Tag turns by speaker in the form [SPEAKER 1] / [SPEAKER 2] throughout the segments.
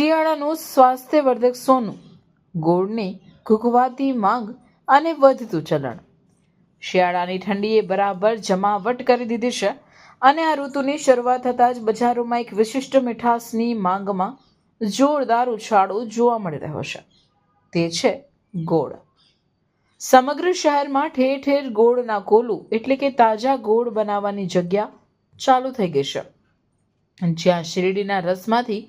[SPEAKER 1] શિયાળાનું સ્વાસ્થ્યવર્ધક સોનું, ગોળની ઘૂઘવાતી માંગ અને વધતું ચલણ. શિયાળાની ઠંડીએ બરાબર જમાવટ કરી દીધી છે અને આ ઋતુની શરૂઆત થતાં જ બજારોમાં એક વિશિષ્ટ મીઠાશની માંગમાં જોરદાર ઉછાળો જોવા મળી રહ્યો છે. તે છે ગોળ. સમગ્ર શહેરમાં ઠેર ઠેર ગોળના કોલું એટલે કે તાજા ગોળ બનાવવાની જગ્યા ચાલુ થઈ ગઈ છે. જ્યાં શેરડીના રસમાંથી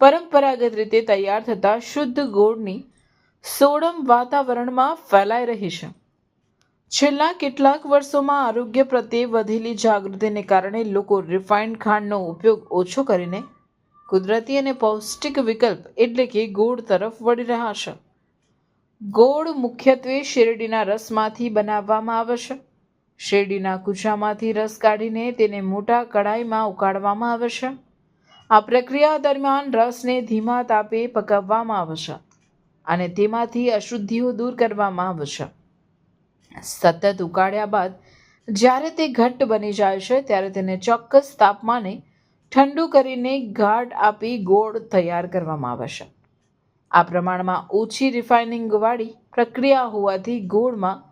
[SPEAKER 1] પરંપરાગત રીતે તૈયાર થતા શુદ્ધ ગોળની સોડમ વાતાવરણમાં ફેલાઈ રહી છે. છેલ્લા કેટલાક વર્ષોમાં આરોગ્ય પ્રત્યે વધેલી જાગૃતિને કારણે લોકો રિફાઇન્ડ ખાંડનો ઉપયોગ ઓછો કરીને કુદરતી અને પૌષ્ટિક વિકલ્પ એટલે કે ગોળ તરફ વળી રહ્યા છે. ગોળ મુખ્યત્વે શેરડીના રસમાંથી બનાવવામાં આવે છે. શેરડીના કૂચામાંથી રસ કાઢીને તેને મોટા કડાઈમાં ઉકાળવામાં આવે છે. આ પ્રક્રિયા દરમિયાન રસને ધીમા તાપે પકાવવામાં આવશે અને તેમાંથી અશુદ્ધિઓ દૂર કરવામાં આવશે. સતત ઉકાળ્યા બાદ જ્યારે તે ઘટ્ટ બની જાય છે, ત્યારે તેને ચોક્કસ તાપમાને ઠંડુ કરીને ગાઢ આપી ગોળ તૈયાર કરવામાં આવશે આ પ્રમાણમાં ઓછી રિફાઇનિંગવાળી પ્રક્રિયા હોવાથી ગોળમાં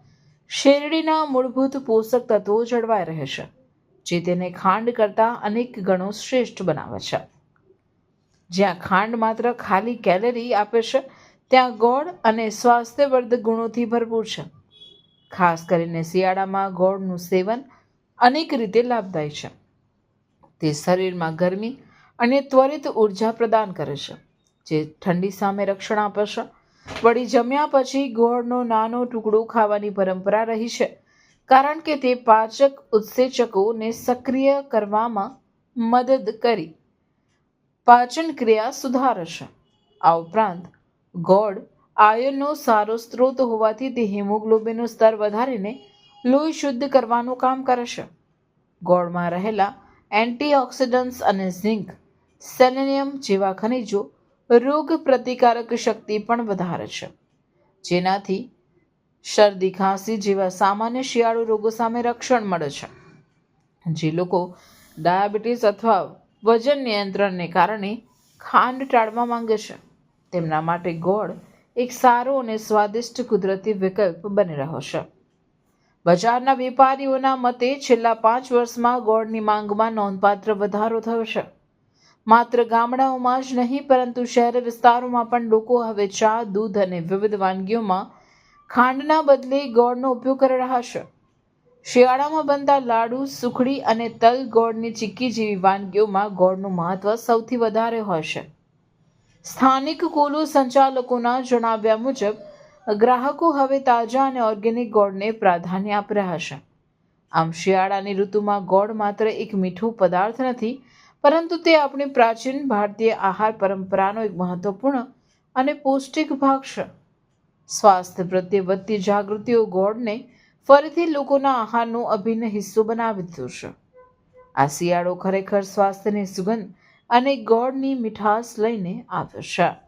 [SPEAKER 1] શેરડીના મૂળભૂત પોષક તત્વો જળવાઈ રહે છે. જે તેને ખાંડ કરતાં અનેક ગણો શ્રેષ્ઠ બનાવે છે. જ્યાં ખાંડ માત્ર ખાલી કેલરી આપે છે, ત્યાં ગોળ અને સ્વાસ્થ્યવર્ધક ગુણોથી ભરપૂર છે. ખાસ કરીને શિયાળામાં ગોળનું સેવન અનેક રીતે લાભદાયી છે. તે શરીરમાં ગરમી અને ત્વરિત ઊર્જા પ્રદાન કરે છે, જે ઠંડી સામે રક્ષણ આપે છે. વળી જમ્યા પછી ગોળનો નાનો ટુકડો ખાવાની પરંપરા રહી છે કારણ કે તે પાચક ઉત્સેચકોને સક્રિય કરવામાં મદદ કરી. પાચન ક્રિયા સુધારે છે આ ઉપરાંત, ગોળ આયનનો સારો સ્ત્રોત હોવાથી તે હિમોગ્લોબિનનું સ્તર વધારીને લોહી શુદ્ધ કરવાનું કામ કરે છે ગોળમાં રહેલા એન્ટીઓક્સિડન્ટ્સ અને ઝિંક, સેલેનિયમ જેવા ખનિજો રોગ પ્રતિકારક શક્તિ પણ વધારે છે. જેનાથી શરદી, ખાંસી જેવા સામાન્ય શિયાળુ રોગો સામે રક્ષણ મળે છે. જે લોકો ડાયાબિટીસ અથવા વજન નિયંત્રણને કારણે ખાંડ ટાળવા માંગે છે. તેમના માટે ગોળ એક સારો અને સ્વાદિષ્ટ કુદરતી વિકલ્પ બની રહ્યો છે. બજારના વેપારીઓના મતે છેલ્લા પાંચ વર્ષમાં ગોળની માંગમાં નોંધપાત્ર વધારો થયો છે. માત્ર ગામડાઓમાં જ નહીં, પરંતુ શહેર વિસ્તારોમાં પણ લોકો હવે ચા, દૂધ અને વિવિધ વાનગીઓમાં ખાંડના બદલે ગોળનો ઉપયોગ કરી રહ્યા છે. શિયાળામાં બનતા લાડુ, સુખડી અને તલ ગોળની ચીક્કી જેવી વાનગીઓમાં ગોળનું મહત્વ સૌથી વધારે હોય છે. સ્થાનિક કોલુ સંચાલકોના જણાવ્યા મુજબ, ગ્રાહકો હવે તાજા અને ઓર્ગેનિક ગોળને પ્રાધાન્ય આપી રહ્યા છે. આમ, શિયાળાની ઋતુમાં ગોળ માત્ર એક મીઠું પદાર્થ નથી, પરંતુ તે આપણી પ્રાચીન ભારતીય આહાર પરંપરાનો એક મહત્વપૂર્ણ અને પૌષ્ટિક ભાગ છે. સ્વાસ્થ્ય પ્રત્યે વધતી જાગૃતિઓ ગોળને ફરીથી લોકોના આહારનો અભિન્ન હિસ્સો બનાવી દીધો છે. આ શિયાળો ખરેખર સ્વાસ્થ્યની સુગંધ અને ગોળની મીઠાશ લઈને આવ્યો છે.